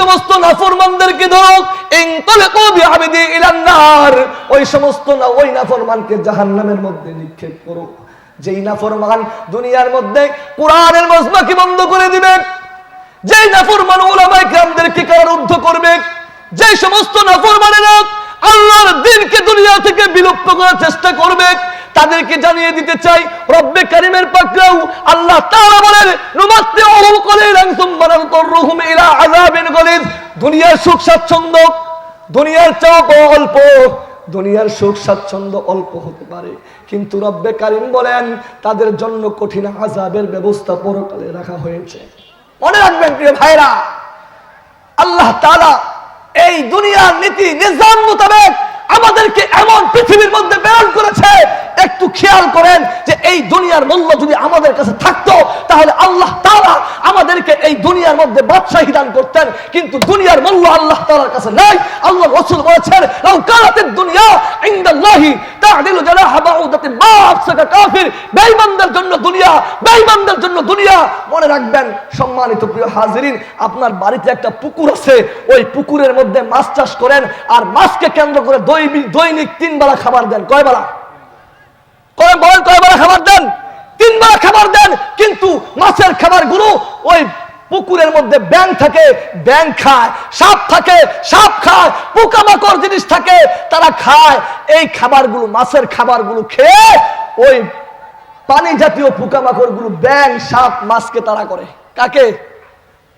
সমস্ত নাফরমানদেরকে ধরো, ইনতালিকু বিআবিদি ইলান নার ওই সমস্ত না, ওই নাফরমানকে জাহান্নামের মধ্যে নিক্ষেপ করো। যেই নাফরমান দুনিয়ার মধ্যে কোরআনের মজমাকে বন্ধ করে দিবে, যেই নাফরমান ওলামায়ে কেরামদেরকে কারারুদ্ধ করবে যে সমস্ত নাফরমানেরা আল্লাহর দিনকে দুনিয়া থেকে বিলুপ্ত করার চেষ্টা করবে তাদেরকে জানিয়ে দিতে চাই, রব্বে কারিমের পাকরাও আল্লাহ তাআলা বলেন, নুমাত্তি ওহুম কলিলান সুম্মা নাযুররুহুম ইলা আযাবিন গলিজ দুনিয়ার সুখ স্বাচ্ছন্দ্য, দুনিয়ার চাপ অল্প, দুনিয়ার সুখ স্বাচ্ছন্দ্য অল্প হতে পারে। কিন্তু রব্বে কারিম বলেন, তাদের জন্য কঠিন আযাবের ব্যবস্থা পরকালে রাখা হয়েছে। মনে রাখবেন প্রিয় ভাইরা আল্লাহ তালা এই দুনিয়ার নীতি, নিজাম মোতাবেক আমাদেরকে এমন পৃথিবীর মধ্যে প্রেরণ করেছে একটু খেয়াল করেন যে এই দুনিয়ার মূল্য যদি আমাদের কাছে থাকতো, তাহলে আল্লাহ তাআলা আমাদেরকে এই দুনিয়ার মধ্যে বাদশাহী দান করতেন। কিন্তু দুনিয়ার মূল্য আল্লাহ তাআলার কাছে নাই। আল্লাহ রাসূল বলেছেন দুনিয়া ইনদাল্লাহি কাফির। জন্য দুনিয়া জন্য দুনিয়া। মনে রাখবেন, সম্মানিত প্রিয় হাজিরিন, আপনার বাড়িতে একটা পুকুর আছে। ওই পুকুরের মধ্যে মাছ চাষ করেন, আর মাছকে কেন্দ্র করে দৈনিক তিন বেলা খাবার দেন। কয় বেলা বলেন কয় বেলা খাবার দেন। তিন বেলা খাবার দেন, কিন্তু মাছের খাবারগুলো ওই পুকুরের মধ্যে ব্যাং থাকে ব্যাং খায়, সাপ থাকে, সাপ খায়, পোকামাকড় জিনিস থাকে, তারা খায়। এই খাবারগুলো, মাছের খাবারগুলো খেয়ে ওই পানি জাতীয় পোকামাকড়গুলো ব্যাং সাপ, মাছকে তারা করে। কাকে?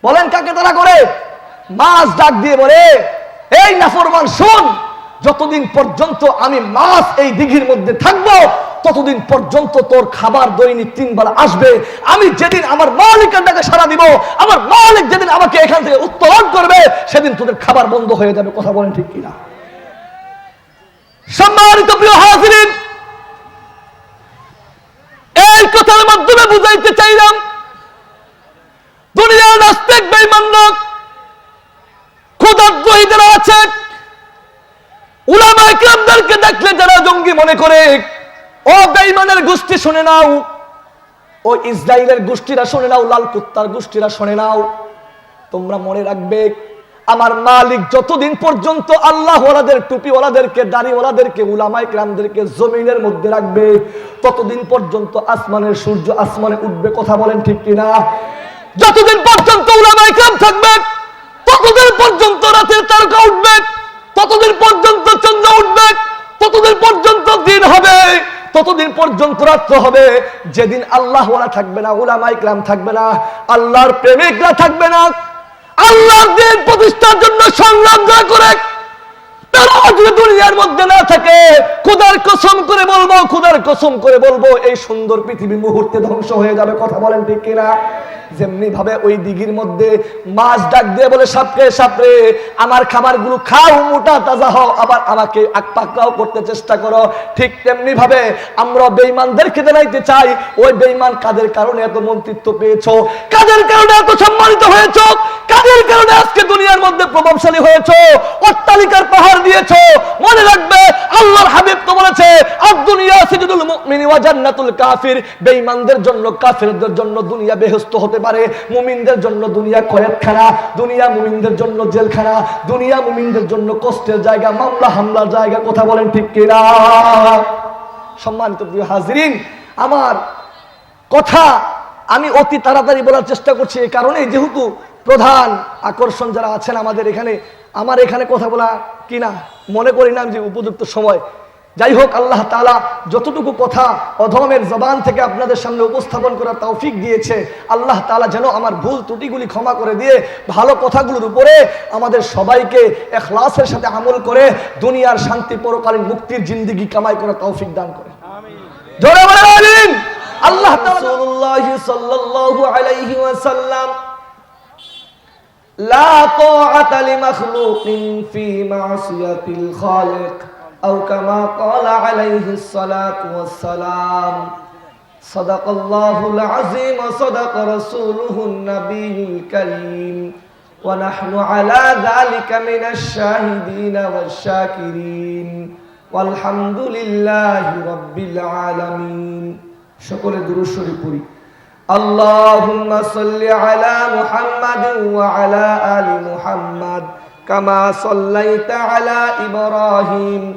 বলেন কাকে তারা করে? মাছ ডাক দিয়ে বলে, এই নাফরমান, শুন! যতদিন পর্যন্ত আমি মাছ এই দিঘির মধ্যে থাকব, ততদিন পর্যন্ত তোর খাবার দৈনিক তিনবার আসবে। আমি যেদিন আমার মালিকের ডাকে সারা দিব, আমার মালিক যেদিন আমাকে এখান থেকে উত্তোলন করবে, সেদিন তোদের খাবার বন্ধ হয়ে যাবে, কথা বলেন ঠিক কিনা? সম্মানিত প্রিয় হাজিরিন, এই কথার মাধ্যমে বুঝাইতে চাইলাম, দুনিয়ার নাস্তিক বেঈমানরা খোদাদ্রোহী যারা আছে। উলামা ইকরামদেরকে দেখলে যারা জঙ্গি মনে করে, ও গোষ্ঠী শুনে নাও, ও ইসরায়েলের গোষ্ঠীরা শুনে নাও, লাল কুত্তার গোষ্ঠীরা শুনে নাও, তোমরা মনে রাখবে, আমার মালিক যতদিন পর্যন্ত আল্লাহ ওলাদের টুপিওয়ালাদেরকে, দাড়িওয়ালাদেরকে উলামাই ক্রামদেরকে জমিনের মধ্যে রাখবে, ততদিন পর্যন্ত আসমানের সূর্য আসমানে উঠবে, কথা বলেন ঠিক কিনা? যতদিন পর্যন্ত উলামাই ক্রাম থাকবে, ততদিন পর্যন্ত রাতের তারকা উঠবে। ততদিন পর্যন্ত চন্দ্র উঠবে, ততদিন পর্যন্ত দিন হবে, ততদিন পর্যন্ত রাত্র হবে। যেদিন আল্লাহ ওলা থাকবে না উলামাই ক্রাম থাকবে না, আল্লাহর প্রেমিকরা থাকবে না, আল্লাহর দিন প্রতিষ্ঠার জন্য সংগ্রাম যারা করে, তারা যদি দুনিয়ার মধ্যে না থাকে, খুদার কসম করে বলব, খুদার কসম করে বলব, এই সুন্দর পৃথিবী মুহূর্তে ধ্বংস হয়ে যাবে, কথা বলেন ঠিক কিনা? যেমনি ভাবে ওই দিঘির মধ্যে মাছ ডাক দিয়ে বলে সাপকে সাপরে, আমার খাবারগুলো খাও, মোটা তাজা হও, আবার আমাকে আকপাকাও করতে চেষ্টা করো। ঠিক তেমনি ভাবে আমরা বেঈমানদেরকে জানাইতে চাই। ওই বেঈমান কাদের কারণে এত মন্ত্রিত্ব পেয়েছ? কাদের কারণে এত সম্মানিত হয়েছো? কাদের কারণে আজকে দুনিয়ার মধ্যে প্রভাবশালী হয়েছো? অট্টালিকার পাহাড় দিয়েছ? মনে রাখবে, আল্লাহর হাবিব তো বলেছে আর দুনিয়া সিজুদুল মুমিনি ওয়া জান্নাতুল কাফির। বেঈমানদের জন্য, কাফিরদের জন্য দুনিয়া বেহেশত হতে পারে। মুমিনদের জন্য দুনিয়া কয়েদখানা দুনিয়া মুমিনদের জন্য জেলখানা দুনিয়া মুমিনদের জন্য কষ্টের জায়গা, মামলা হামলার জায়গা, কথা বলেন ঠিক কিনা? সম্মানিত প্রিয় হাজিরিন, আমার কথা আমি অতি তাড়াতাড়ি বলার চেষ্টা করছি এই কারণে যেহেতু প্রধান আকর্ষণ যারা আছেন আমাদের এখানে, আমার এখানে কথা বলা কিনা মনে করি না যে উপযুক্ত সময় যাই হোক, আল্লাহ তালা যতটুকু কথা অধমের জবান থেকে আপনাদের সামনে উপস্থাপন করার তৌফিক দিয়েছে, আল্লাহ তালা যেন আমার ভুল ত্রুটিগুলি ক্ষমা করে দিয়ে ভালো কথাগুলোর উপরে আমাদের সবাইকে এখলাসের সাথে আমল করে দুনিয়ার শান্তি পরকালীন মুক্তির জিন্দিগি কামাই করার তৌফিক দান করে। আল্লাহ أو كما قال عليه الصلاة والسلام صدق الله العظيم صدق رسوله النبي الكريم ونحن على ذلك من الشاهدين والشاكرين والحمد لله رب العالمين شكرا دروش ربوري اللهم صل على محمد وعلى آل محمد كما صليت على إبراهيم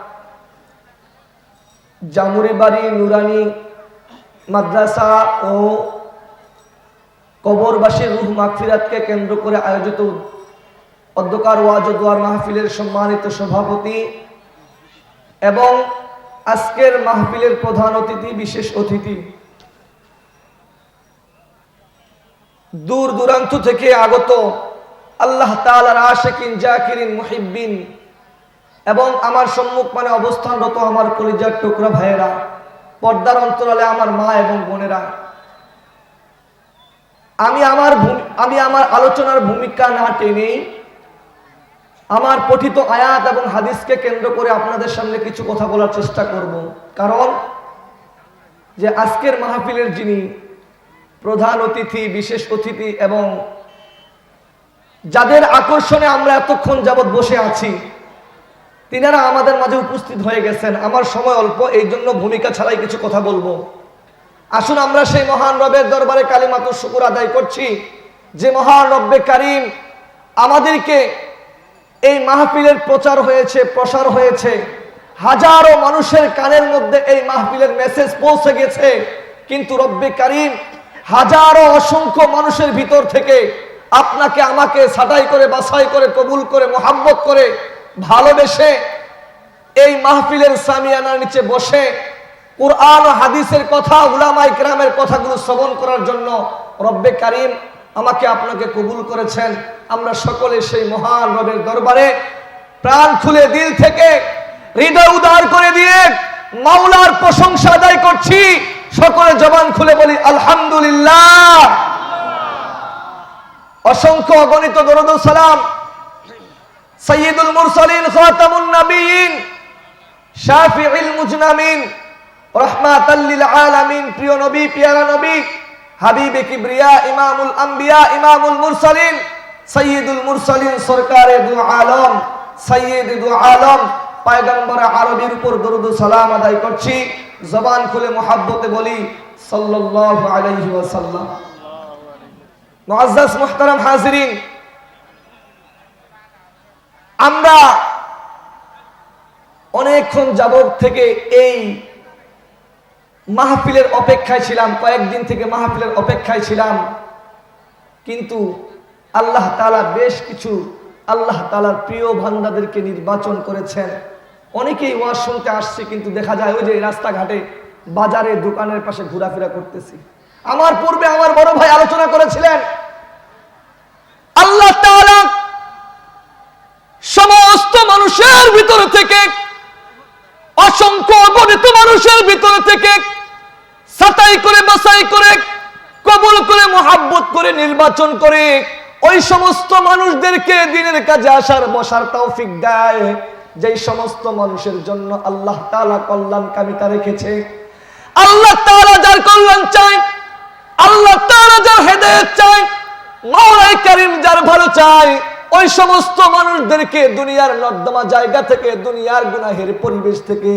জামুরি বাড়ি, নুরানি, মাদ্রাসা ও কবরবাসী রুহ মাগফিরাতকে কেন্দ্র করে আয়োজিত অধ্যকার ওয়াজ দোয়ার মাহফিলের সম্মানিত সভাপতি এবং আজকের মাহফিলের প্রধান অতিথি, বিশেষ অতিথি। দূর দূরান্ত থেকে আগত আল্লাহ তালার আশেকিন জাকিরিন মুহিব্বিন এবং আমার সম্মুখ মানে অবস্থানরত আমার কলিজার টুকরা ভাইয়েরা, পর্দার অন্তরালে আমার মা এবং বোনেরা। আমি আমার আমি আমার আলোচনার ভূমিকা না টেনেই আমার পঠিত আয়াত এবং হাদিসকে কেন্দ্র করে আপনাদের সামনে কিছু কথা বলার চেষ্টা করব। কারণ যে আজকের মাহফিলের যিনি প্রধান অতিথি, বিশেষ অতিথি এবং যাদের আকর্ষণে আমরা এতক্ষণ যাবৎ বসে আছি তিনারা আমাদের মাঝে উপস্থিত হয়ে গেছেন। আমার সময় অল্প, এই জন্য ভূমিকা ছাড়াই কিছু কথা বলব। আসুন আমরা সেই মহান রবের দরবারে কালিমাত শুকুর আদায় করছি। যে মহান রব্বে কারিম আমাদেরকে এই মাহফিলের প্রচার হয়েছে, প্রসার হয়েছে। হাজারো মানুষের কানের মধ্যে এই মাহফিলের মেসেজ পৌঁছে গেছে। কিন্তু রব্বে কারিম, হাজারো অসংখ্য মানুষের ভিতর থেকে আপনাকে আমাকে ছাটাই করে, বাছাই করে, কবুল করে মোহাম্মত করে ভালোবেসে এই মাহফিলের সামিয়ানার নিচে বসে কোরআন হাদিসের কথা উলামাই গ্রামের কথাগুলো শ্রবণ করার জন্য রব্বে কারিম আমাকে আপনাকে কবুল করেছেন। আমরা সকলে সেই মহান রবের দরবারে প্রাণ খুলে দিল থেকে হৃদয় উদার করে দিয়ে মাওলার প্রশংসা আদায় করছি। সকলে জবান খুলে বলি, আলহামদুলিল্লাহ। অসংখ্য অগণিত দরদ সালাম সৈয়দুল মুরসালিন খাতামুন নবীন শাফিউল মুজনামিন রহমাতাল্লিল আলামিন, প্রিয় নবী, পিয়ারা নবী, হাবিবে কিবরিয়া, ইমামুল আম্বিয়া, ইমামুল মুরসালিন সৈয়দুল মুরসালিন সরকারে দু আলম সৈয়দ দু আলম, পায়গম্বর আরবির উপর দরুদ সালাম আদায় করছি। জবান খুলে মোহাব্বতে বলি, সাল্লাল্লাহু আলাইহি ওয়াসাল্লাম। মুআজ্জাজ মুহতারাম হাজিরিন আমরা অনেকক্ষণ যাবত থেকে এই মাহফিলের অপেক্ষায় ছিলাম, কয়েকদিন থেকে মাহফিলের অপেক্ষায় ছিলাম। কিন্তু আল্লাহ তালা বেশ কিছু আল্লাহ তালার প্রিয় বান্দাদেরকে নির্বাচন করেছেন। অনেকেই ওয়াজ শুনতে আসছে, কিন্তু দেখা যায় ওই যে রাস্তাঘাটে, বাজারে, দোকানের পাশে ঘোরাফেরা করতেছি। আমার পূর্বে আমার বড় ভাই আলোচনা করেছিলেন, আল্লাহ তাআলা সমস্ত মানুষের ভিতর থেকে, অসংখ্য অগণিত মানুষের ভিতর থেকে সাতাই করে, বাছাই করে, কবুল করে, মোহাব্বত করে নির্বাচন করে, ওই সমস্ত মানুষদেরকে দিনের কাজে আসার, বসার তৌফিক দেয়। যেই সমস্ত মানুষের জন্য আল্লাহ তাআলা কল্যাণ কামিতা রেখেছে। আল্লাহ তাআলা যার কল্যাণ চায়, আল্লাহ তাআলা যার হেদায়েত চায় মৌলাই করিম যার ভালো চায় ওই সমস্ত মানুষদেরকে দুনিয়ার নর্দমা জায়গা থেকে, দুনিয়ার গুনাহের পরিবেশ থেকে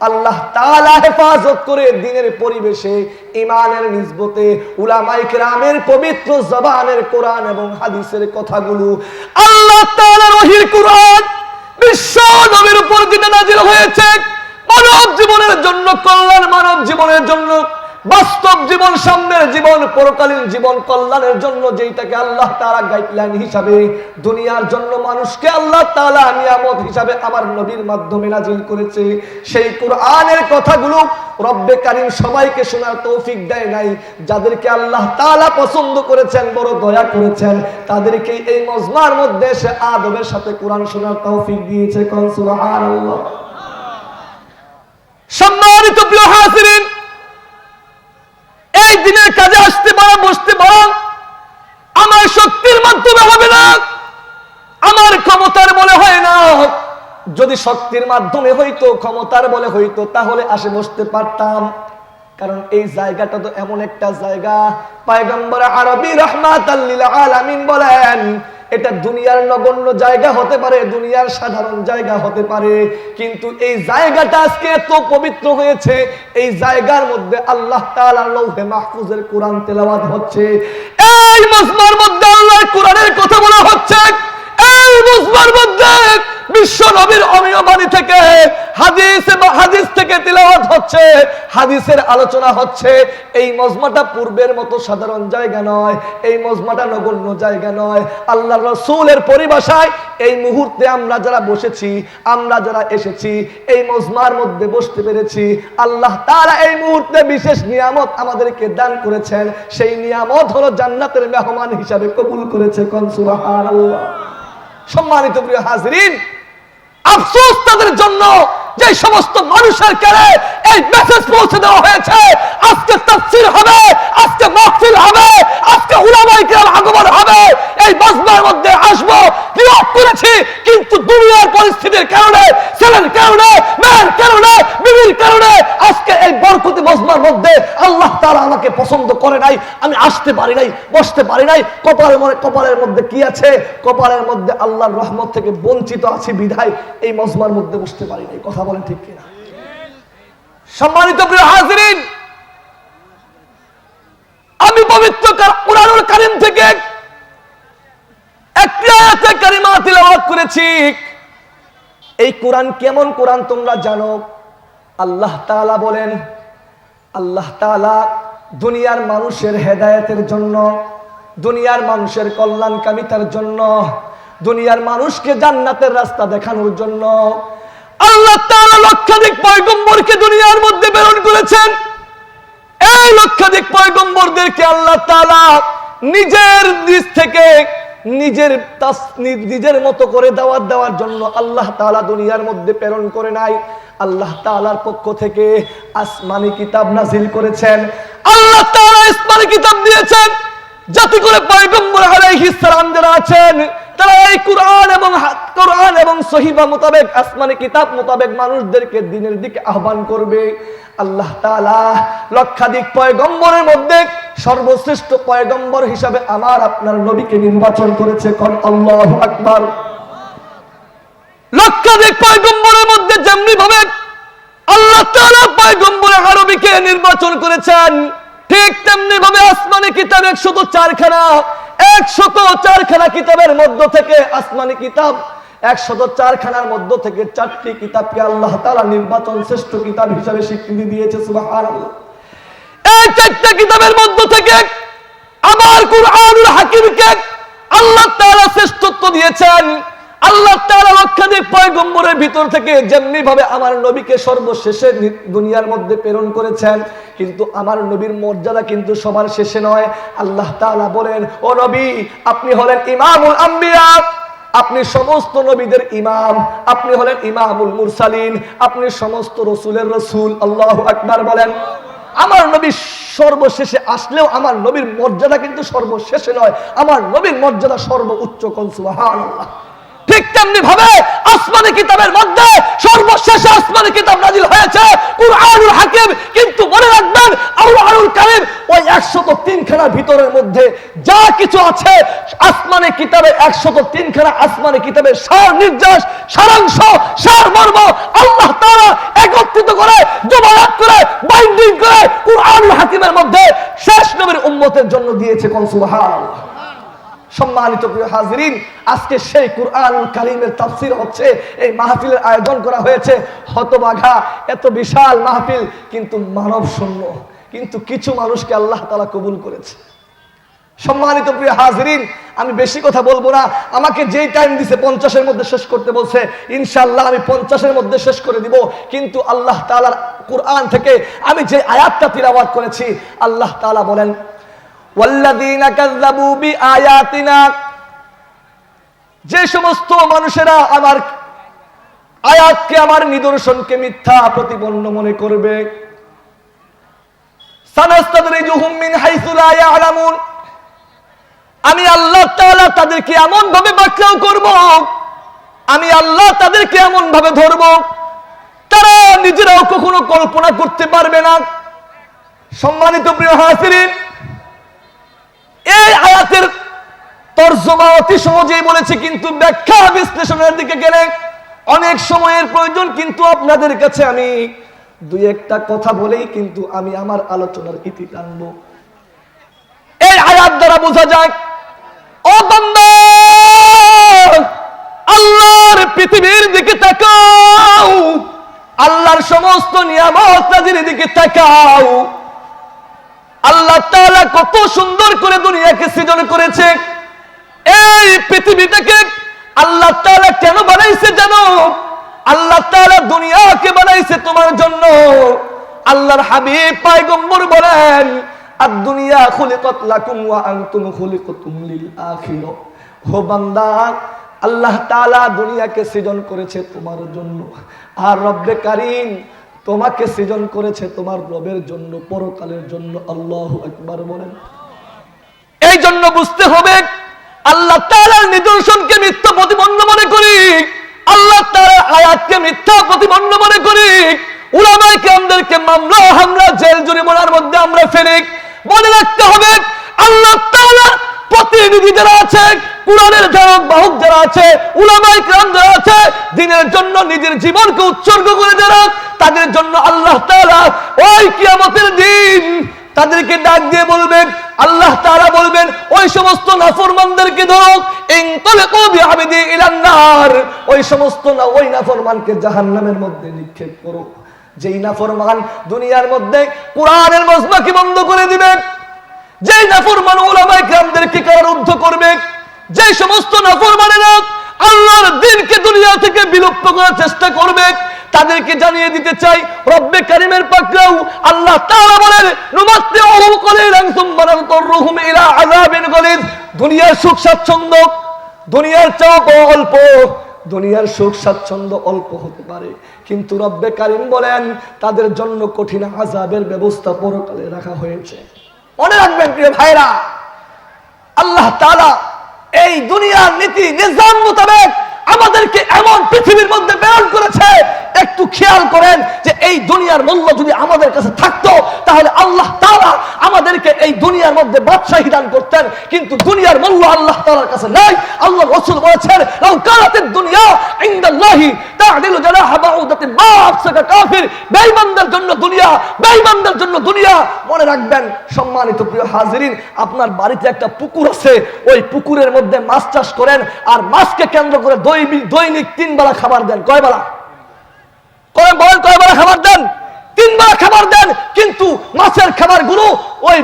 আল্লাহ তাআলা হেফাজত করে দিনের পরিবেশে ইমানের নিসবতে উলামায়ে কেরামের পবিত্র জবানের কোরআন এবং হাদিসের কথাগুলো আল্লাহ তাআলার ওহির কোরআন বিশ্ব নবীর উপর যেটা নাজিল হয়েছে। মানব জীবনের জন্য, কল্যাণ মানব জীবনের জন্য বাস্তব জীবন, সামনের জীবন, পরকালীন জীবন, কল্যাণের জন্য যেটাকে আল্লাহ তাআলা গাইডলাইন হিসাবে দুনিয়ার জন্য মানুষকে আল্লাহ তাআলা নিয়ামত হিসাবে আমার নবীর মাধ্যমে নাজিল করেছে। সেই কোরআনের কথাগুলো রব্বে কারিম সবাইকে শোনার তৌফিক দেয় নাই। যাদেরকে আল্লাহ তাআলা পছন্দ করেছেন, বড় দয়া করেছেন, তাদেরকে এই মজমার মধ্যে সে আদবের সাথে কোরআন শোনার তৌফিক দিয়েছে। কোন সুবহানাল্লাহ। সম্মানিত প্রিয় এই দিনের কাজে আসতে পারা, বসতে পারা, আমার শক্তির মাধ্যমে হবে না। আমার ক্ষমতার বলে হয় না। যদি শক্তির মাধ্যমে হইতো, ক্ষমতার বলে হইতো, তাহলে আসে বসতে পারতাম। কারণ এই জায়গাটা তো এমন একটা জায়গা। পায়গম্বর আরবি রহমাত আলামিন বলেন এটা দুনিয়ার নগণ্য জায়গা হতে পারে, দুনিয়ার সাধারণ জায়গা হতে পারে। কিন্তু এই জায়গাটা আজকে এত পবিত্র হয়েছে, এই জায়গার মধ্যে আল্লাহ তাআলা লৌহে মাহফুজের কোরআন তেলাওয়াত হচ্ছে। এই মজমার মধ্যে আল্লাহর কোরআনের কথা বলা হচ্ছে। এই মজমার মধ্যে বিশ্ব নবীর অমীয় বাণী থেকে হাদিস এবং হাদিস থেকে তিলাওয়াত হচ্ছে। হাদিসের আলোচনা হচ্ছে, এই মজমাটা পূর্বের মতো সাধারণ জায়গা নয়, এই মজমাটা নগণ্য জায়গা নয়। আল্লাহ রসুলের পরিভাষায় এই মুহূর্তে আমরা যারা বসেছি, আমরা যারা এসেছি, এই মজমার মধ্যে বসতে পেরেছি। আল্লাহ তারা এই মুহূর্তে বিশেষ নিয়ামত আমাদেরকে দান করেছেন। সেই নিয়ামত হলো জান্নাতের মেহমান হিসাবে কবুল করেছে কনসুবাহ আল্লাহ সম্মানিত প্রিয় হাজরিন আফসোস তাদের জন্য যে সমস্ত মানুষের কারে এই মেসেজ পৌঁছে দেওয়া হয়েছে। আজকে তাফসীর হবে, আজকে মাহফিল হবে, আজকে উলামায়ে কেরাম আগমন হবে। এই মজমার মধ্যে আসব, নিয়োগ করেছি, কিন্তু দুনিয়ার পরিস্থিতির কারণে, ছেলের কারণে, মেয়ের কারণে, বিবির কারণে আজকে এই বরকতি মজমার মধ্যে আল্লাহ তাআলা আমাকে পছন্দ করে নাই। আমি আসতে পারি নাই, বসতে পারি নাই। কপালের মধ্যে কপালের মধ্যে কি আছে? কপালের মধ্যে আল্লাহর রহমত থেকে বঞ্চিত আছি বিধায় এই মজমার মধ্যে বসতে পারি নাই। কথা বলেন ঠিক কিনা? সম্মানিত প্রিয় হাজিরিন, আমি পবিত্র কার- কোরআনুল কারিম থেকে একটি আয়াতে কারিমা তিলাওয়াত করেছি। এই কোরআন কেমন কোরআন তোমরা জানো? আল্লাহ তাআলা বলেন, আল্লাহ তাআলা দুনিয়ার মানুষের হেদায়েতের জন্য, দুনিয়ার মানুষের কল্যাণকামিতার জন্য, দুনিয়ার মানুষকে জান্নাতের রাস্তা দেখানোর জন্য আল্লাহ তাআলা লক্ষাধিক পয়গম্বরকে দুনিয়ার মধ্যে প্রেরণ করেছেন। এই লক্ষাধিক পয়গম্বরদেরকে আল্লাহ তাআলা নিজের দিক থেকে নিজের নিজের মতো করে দাওয়াত দেওয়ার জন্য আল্লাহ তাআলা দুনিয়ার মধ্যে প্রেরণ করে নাই। আল্লাহ তাআলার পক্ষ থেকে আসমানি কিতাব নাজিল করেছেন। আল্লাহ তাআলা আসমানি কিতাব দিয়েছেন। যাতে করে পয়গম্বর আলাইহিস সালাম যারা আছেন তারা এই কোরআন এবং কোরআন এবং সহিবা মোতাবেক, আসমানি কিতাব মোতাবেক মানুষদেরকে দিনের দিকে আহ্বান করবে। আল্লাহ তাআলা লক্ষাধিক পয়গম্বরের মধ্যে সর্বশ্রেষ্ঠ পয়গম্বর হিসাবে আমার আপনার নবীকে নির্বাচন করেছে। আল্লাহু আকবার। লক্ষাধিক পয়গম্বরের মধ্যে যেমনি ভাবে আল্লাহ পয়গম্বর আরবিকে নির্বাচন করেছেন, ঠিক তেমনি ভাবে কিতাব একশত চারখানা একশত চারখানা কিতাবের মধ্য থেকে আসমানি কিতাব, একশত চারখানার মধ্য থেকে চারটি কিতাবকে আল্লাহ তালা নির্বাচন শ্রেষ্ঠ কিতাব হিসাবে স্বীকৃতি দিয়েছে এই চারটা কিতাবের মধ্য থেকে আমার কুরআনুল হাকিমকে আল্লাহ তাআলা শ্রেষ্ঠত্ব দিয়েছেন। আল্লাহ তাআলা লক্ষাধিক পয়গম্বরের ভিতর থেকে যেমনি ভাবে আমার নবীকে সর্বশেষে দুনিয়ার মধ্যে প্রেরণ করেছেন, কিন্তু আমার নবীর মর্যাদা কিন্তু সবার শেষে নয়। আল্লাহ তাআলা বলেন, ও নবী, আপনি হলেন ইমামুল আম্বিয়া, আপনি সমস্ত নবীদের ইমাম, আপনি হলেন ইমামুল মুরসালিন, আপনি সমস্ত রসুলের রসুল। আল্লাহ আকবার বলেন, আমার নবী সর্বশেষে আসলেও আমার নবীর মর্যাদা কিন্তু সর্বশেষে নয়। আমার নবীর মর্যাদা সর্ব উচ্চ কনসুবাহান ঠিক তেমনি ভাবে আসমানি কিতাবের মধ্যে সর্বশেষে আসমানি কিতাব নাজিল হয়েছে। কুরআনুল হাকিম কিন্তু মনে রাখবেন আউলাহুল কারীম ওই 103 খানার ভিতরের মধ্যে যা কিছু আছে, আসমানি কিতাবে 103 খানা আসমানি কিতাবের সার নির্যাস সারাংশ, সার মর্ম আল্লাহ তাআলা একত্রিত করে জমায়েত করে, বাইন্ডিং করে কুরআনুল হাকিমের মধ্যে শেষ নবীর উম্মতের জন্য দিয়েছে কোন সুবহানাল্লাহ। সম্মানিত প্রিয় হাজিরিন, আজকে সেই কুরআনুল কালিমের তাফসীর হচ্ছে, এই মাহফিলের আয়োজন করা হয়েছে। হতবাঘা এত বিশাল মাহফিল, কিন্তু মানব শূন্য কিন্তু কিছু মানুষকে আল্লাহ তালা কবুল করেছে। সম্মানিত প্রিয় হাজরিন, আমি বেশি কথা বলব না। আমাকে যেই টাইম দিছে, পঞ্চাশের মধ্যে শেষ করতে বলছে। ইনশাল্লাহ আমি পঞ্চাশের মধ্যে শেষ করে দিব। কিন্তু আল্লাহ তাআলার কুরআন থেকে আমি যে আয়াতটা তিলাওয়াত করেছি, আল্লাহ তাআলা বলেন যে সমস্ত মানুষেরা আমার আয়াতকে, আমার নিদর্শনকে মিথ্যা প্রতিপন্ন মনে করবে। আমি আল্লাহ তাদেরকে এমন ভাবে বাক্যাও করব, আমি আল্লাহ তাদেরকে এমন ভাবে ধরব, তারা নিজেরাও কখনো কল্পনা করতে পারবে না। সম্মানিত প্রিয় হাসিরিন এই আয়াতের তর্জমা অতি সহজেই বলেছে, কিন্তু ব্যাখ্যা বিশ্লেষণের দিকে গেলে অনেক সময়ের প্রয়োজন, কিন্তু আপনাদের কাছে আমি দুই একটা কথা বলেই কিন্তু আমি আমার আলোচনার ইতি টানব। এই আয়াত দ্বারা বোঝা যায় আল্লাহর পৃথিবীর দিকে তাকাও, আল্লাহর সমস্ত নিয়ামত দিকে তাকাও। আল্লাহ তাআলা কত সুন্দর করে দুনিয়াকে সৃজন করেছে। এই পৃথিবীটাকে আল্লাহ তাআলা কেন বানাইছে জানো? আল্লাহ তাআলা দুনিয়াকে বানাইছে তোমার জন্য। আল্লাহর হাবিব পয়গম্বর বলেন আর দুনিয়া খুলিকাত লাকুম ওয়া আনতুম খুলিকাতুম লিল আখিরাহ ও বান্দা, আল্লাহ তাআলা দুনিয়াকে সৃজন করেছে তোমার জন্য। আর রব্বে কারীম তোমাকে সৃজন করেছে তোমার রবের জন্য, পরকালের জন্য আল্লাহ একবার বলেন। এই জন্য বুঝতে হবে, আল্লাহ তাআলার নিদর্শনকে মিথ্যা প্রতিপন্ন মনে করি, আল্লাহ তাআলার আয়াতকে মিথ্যা প্রতিপন্ন মনে করি। উলামায়ে কেরামদেরকে মামলা হামলা, জেল জরিমানার মধ্যে আমরা ফেরি। মনে রাখতে হবে, আল্লাহ তাআলা প্রতিনিধি যারা আছে, কোরআনের ধারক বাহক যারা আছে, উলামায়ে কেরাম যারা আছে, দিনের জন্য নিজের জীবনকে উৎসর্গ করে যারা তাদের জন্য আল্লাহ তাআলা ওই কিয়ামতের দিন তাদেরকে ডাক দিয়ে বলবেন, আল্লাহ তাআলা বলবেন, ওই সমস্ত নাফরমানদেরকে ধরো ওই সমস্ত না, ওই নাফরমানকে জাহান্নামের মধ্যে নিক্ষেপ করো যেই নাফরমান দুনিয়ার মধ্যে কোরআনের মজমাকে বন্ধ করে দিবে যেই নাফরমান ওলামায়ে কেরামদেরকে কারারুদ্ধ করবে যে সমস্ত নাফরমানেরা আল্লাহর দিনকে দুনিয়া থেকে বিলুপ্ত করার চেষ্টা করবে, তাদেরকে জানিয়ে দিতে চাই, রব্বে কারিমের পাকরাও আল্লাহ তাআলা বলেন, নুমাত্তি ওহুম কলিলান সুম্মা নাযরুহুম ইলা আযাবিন গলিজ দুনিয়ার সুখ স্বাচ্ছন্দ্য, দুনিয়ার চাপ অল্প, দুনিয়ার সুখ স্বাচ্ছন্দ্য অল্প হতে পারে। কিন্তু রব্বে কারিম বলেন, তাদের জন্য কঠিন আযাবের ব্যবস্থা পরকালে রাখা হয়েছে। মনে রাখবেন, প্রিয় ভাইরা আল্লাহ তালা এই দুনিয়ার নীতি নিজাম মোতাবেক আমাদেরকে এমন পৃথিবীর মধ্যে প্রেরণ করেছে একটু খেয়াল করেন যে এই দুনিয়ার মূল্য যদি আমাদের কাছে থাকতো, তাহলে আল্লাহ তাআলা আমাদেরকে এই দুনিয়ার মধ্যে বাদশাহী দান করতেন। কিন্তু দুনিয়ার মূল্য আল্লাহ তাআলার কাছে নাই। আল্লাহ রাসূল বলেছেন দুনিয়া ইনদাল্লাহি কাফির। জন্য দুনিয়া জন্য দুনিয়া। মনে রাখবেন, সম্মানিত প্রিয় হাজিরিন, আপনার বাড়িতে একটা পুকুর আছে। ওই পুকুরের মধ্যে মাছ চাষ করেন, আর মাছকে কেন্দ্র করে দৈনিক তিন বেলা খাবার দেন। কয় বেলা বলেন কয় বেলা খাবার দেন? তিন বেলা খাবার দেন, কিন্তু মাছের খাবারগুলো ওই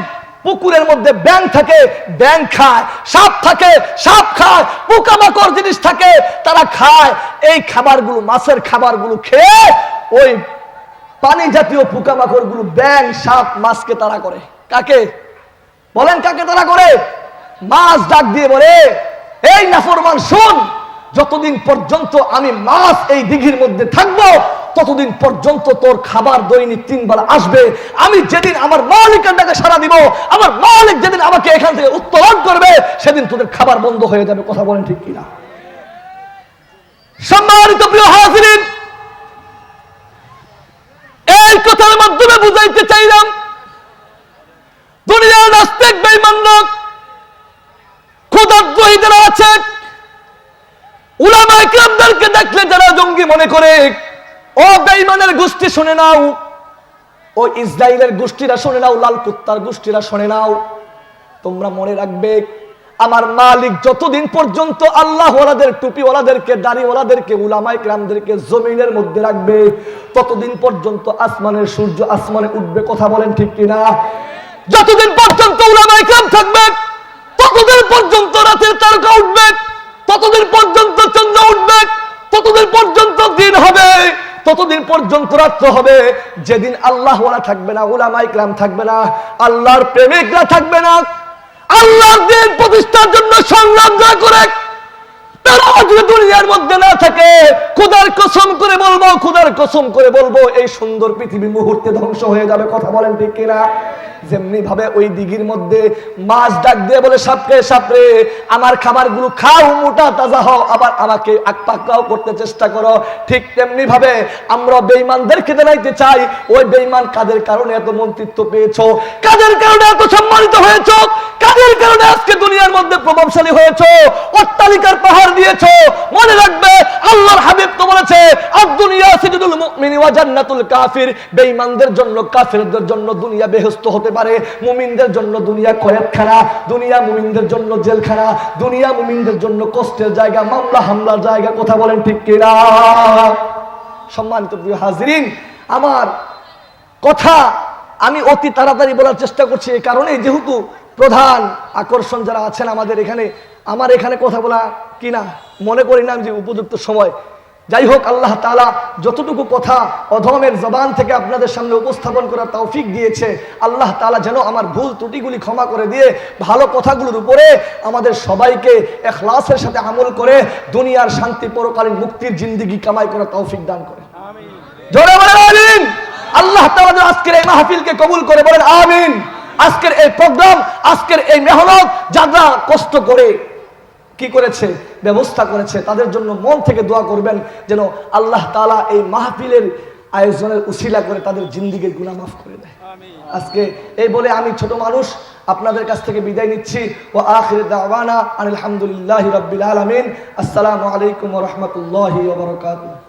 পুকুরের মধ্যে ব্যাং থাকে ব্যাং খায়, সাপ থাকে, সাপ খায়, পোকামাকড় জিনিস থাকে, তারা খায়। এই খাবারগুলো, মাছের খাবারগুলো খেয়ে ওই পানি জাতীয় পোকামাকড়গুলো ব্যাং সাপ, মাছকে তারা করে। কাকে? বলেন কাকে তারা করে? মাছ ডাক দিয়ে বলে, এই নাফরমান, শুন, যতদিন পর্যন্ত আমি মাছ এই দিঘির মধ্যে থাকব ততদিন পর্যন্ত তোর খাবার দৈনিক তিন বেলা আসবে। আমি যেদিন আমার মালিকের ডাকে সারা দিব, আমার মালিক যেদিন আমাকে এখান থেকে উত্তোলন করবে, সেদিন তোদের খাবার বন্ধ হয়ে যাবে, কথা বলেন ঠিক কিনা? সম্মানিত প্রিয় হাজিরিন, এই কথার মাধ্যমে বুঝাইতে চাইলাম, দুনিয়ার নাস্তিক বেঈমানরা খোদাদ্রোহী যারা আছে উলামা ইকরামদেরকে দেখলে যারা জঙ্গি মনে করে ও বেঈমানের গোষ্ঠী শুনে নাও। ও ইসরায়েলের গোষ্ঠীরা শুনে নাও, লাল কুত্তার গোষ্ঠীরা শুনে নাও। তোমরা মনে রাখবে, আমার মালিক যতদিন পর্যন্ত আল্লাহ ওলাদের টুপি ওলাদেরকে দাড়ি ওলাদেরকে উলামাই ক্রামদেরকে জমিনের মধ্যে রাখবে, ততদিন পর্যন্ত আসমানের সূর্য আসমানে উঠবে, কথা বলেন ঠিক কিনা? যতদিন পর্যন্ত উলামাই ক্রাম থাকবে, ততদিন পর্যন্ত রাতের তারকা উঠবে, ততদিন পর্যন্ত চন্দ্র উঠবে, ততদিন পর্যন্ত দিন হবে। পর্যন্ত রাত্র হবে। যেদিন আল্লাহ ওরা থাকবে না, ওলামা ইকরাম থাকবে না, আল্লাহর প্রেমিকরা থাকবে না। আল্লাহর দিন প্রতিষ্ঠার জন্য সংগ্রাম করে তারা যদি দুনিয়ার মধ্যে না থাকে, খুদার কসম করে বলব, খুদার কসম করে বলব, এই সুন্দর পৃথিবী মুহূর্তে ধ্বংস হয়ে যাবে, কথা বলেন ঠিক কিনা? যেমনি ভাবে ওই দিঘির মধ্যে মাছ ডাক দিয়ে বলে আমার খাও, মোটা তাজা হও, আবার আমাকে আকপাকাও করতে চেষ্টা করো। ঠিক তেমনি ভাবে আমরা বেঈমানদেরকে জানাইতে চাই, ওই বেঈমান কাদের কারণে এত মন্ত্রিত্ব পেয়েছ? কাদের কারণে এত সম্মানিত হয়েছো? কাদের কারণে আজকে দুনিয়ার মধ্যে প্রভাবশালী হয়েছো, অট্টালিকার পাহাড় দিয়েছ। মনে রাখবে, আল্লাহর হাবিব তো বলেছে আদ-দুনিয়া সিজনুল মুমিনি ওয়া জান্নাতুল কাফির। বেঈমানদের জন্য, কাফিরদের জন্য দুনিয়া বেহেশত হতে পারে, মুমিনদের জন্য দুনিয়া কয়েদখানা দুনিয়া মুমিনদের জন্য জেলখানা, দুনিয়া মুমিনদের জন্য কষ্টের জায়গা, মামলা হামলার জায়গা, কথা বলেন ঠিক কিনা? সম্মানিত প্রিয় হাজিরিন, আমার কথা আমি অতি তাড়াতাড়ি বলার চেষ্টা করছি, এই কারণে যেহেতু প্রধান আকর্ষণ যারা আছেন আমাদের এখানে আমার এখানে কথা বলা কিনা মনে করি না যে উপযুক্ত সময়। যাই হোক আল্লাহ তালা যতটুকু কথা অধমের জবান থেকে আপনাদের সামনে উপস্থাপন করার তৌফিক দিয়েছে আল্লাহ তালা যেন আমার ভুল ত্রুটিগুলি ক্ষমা করে দিয়ে ভালো কথাগুলোর উপরে আমাদের সবাইকে এখলাসের সাথে আমল করে দুনিয়ার শান্তি পরকালীন মুক্তির জিন্দিগি কামাই করার তৌফিক দান করে। আল্লাহ তালা আজকের এই মাহফিলকে কবুল করে বলেন আমিন। আজকের এই প্রোগ্রাম আজকের এই মেহনত যারা কষ্ট করে কি করেছে ব্যবস্থা করেছে তাদের জন্য মন থেকে দোয়া করবেন যেন আল্লাহ তাআলা এই মাহফিলের আয়োজনের উশিলা করে তাদের জিন্দিগির গুনাহ মাফ করে দেয়। আজকে এই বলে আমি ছোট মানুষ আপনাদের কাছ থেকে বিদায় নিচ্ছি। ও আখির দাওয়ানা আলহামদুলিল্লাহি রাব্বিল আলামিন। আসসালামু আলাইকুম রাহমাতুল্লাহি বারাকাতুহু।